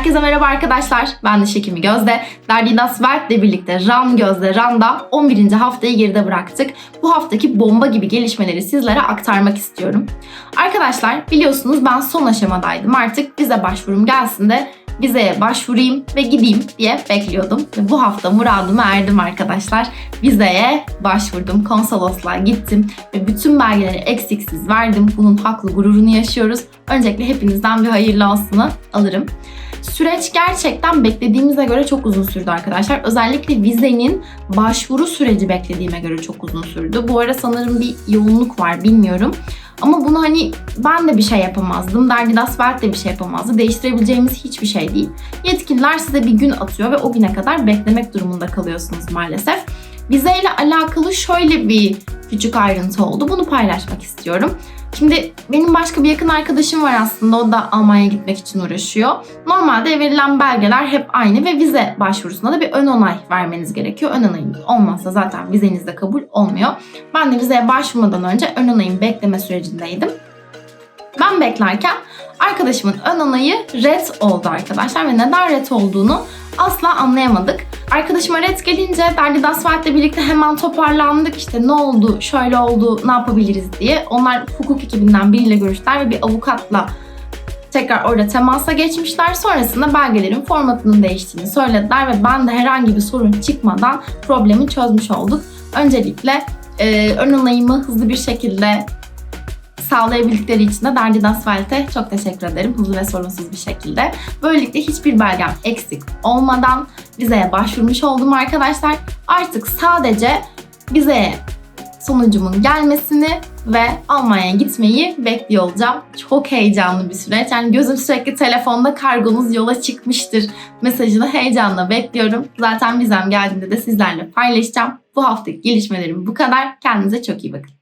Herkese merhaba arkadaşlar. Ben de Şekimi Gözde. Derdidas Welt ile birlikte Ran Gözde Ran'da 11. haftayı geride bıraktık. Bu haftaki bomba gibi gelişmeleri sizlere aktarmak istiyorum. Arkadaşlar biliyorsunuz ben son aşamadaydım. Artık vize başvurum gelsin de vizeye başvurayım ve gideyim diye bekliyordum. Ve bu hafta muradıma erdim arkadaşlar. Vizeye başvurdum, konsolosluğa gittim ve bütün belgeleri eksiksiz verdim. Bunun haklı gururunu yaşıyoruz. Öncelikle hepinizden bir hayırlı olsunu alırım. Süreç gerçekten beklediğimize göre çok uzun sürdü arkadaşlar. Özellikle vizenin başvuru süreci beklediğime göre çok uzun sürdü. Bu ara sanırım bir yoğunluk var bilmiyorum. Ama bunu hani ben de bir şey yapamazdım. Derdi Asfalt de bir şey yapamazdı. Değiştirebileceğimiz hiçbir şey değil. Yetkililer size bir gün atıyor ve o güne kadar beklemek durumunda kalıyorsunuz maalesef. Vizeyle alakalı şöyle bir küçük ayrıntı oldu. Bunu paylaşmak istiyorum. Şimdi benim başka bir yakın arkadaşım var aslında. O da Almanya'ya gitmek için uğraşıyor. Normalde verilen belgeler hep aynı ve vize başvurusunda da bir ön onay vermeniz gerekiyor. Ön onayınız olmazsa zaten vizeniz de kabul olmuyor. Ben de vizeye başvurmadan önce ön onayın bekleme sürecindeydim. Ben beklerken arkadaşımın ön onayı red oldu arkadaşlar ve neden red olduğunu asla anlayamadık. Arkadaşıma red gelince Derdi Dasvelt'le birlikte hemen toparlandık. İşte ne oldu, şöyle oldu, ne yapabiliriz diye. Onlar hukuk ekibinden biriyle görüştüler ve bir avukatla tekrar orada temasa geçmişler. Sonrasında belgelerin formatının değiştiğini söylediler ve ben de herhangi bir sorun çıkmadan problemi çözmüş olduk. Öncelikle e, ön onayımı hızlı bir şekilde sağlayabildikleri için de Derdi Asfalt'e çok teşekkür ederim. Hızlı ve sorunsuz bir şekilde. Böylelikle hiçbir belgem eksik olmadan vizeye başvurmuş oldum arkadaşlar. Artık sadece vizeye sonucumun gelmesini ve Almanya'ya gitmeyi bekliyor olacağım. Çok heyecanlı bir süreç. Yani gözüm sürekli telefonda kargonuz yola çıkmıştır mesajını heyecanla bekliyorum. Zaten vizem geldiğinde de sizlerle paylaşacağım. Bu haftaki gelişmelerim bu kadar. Kendinize çok iyi bakın.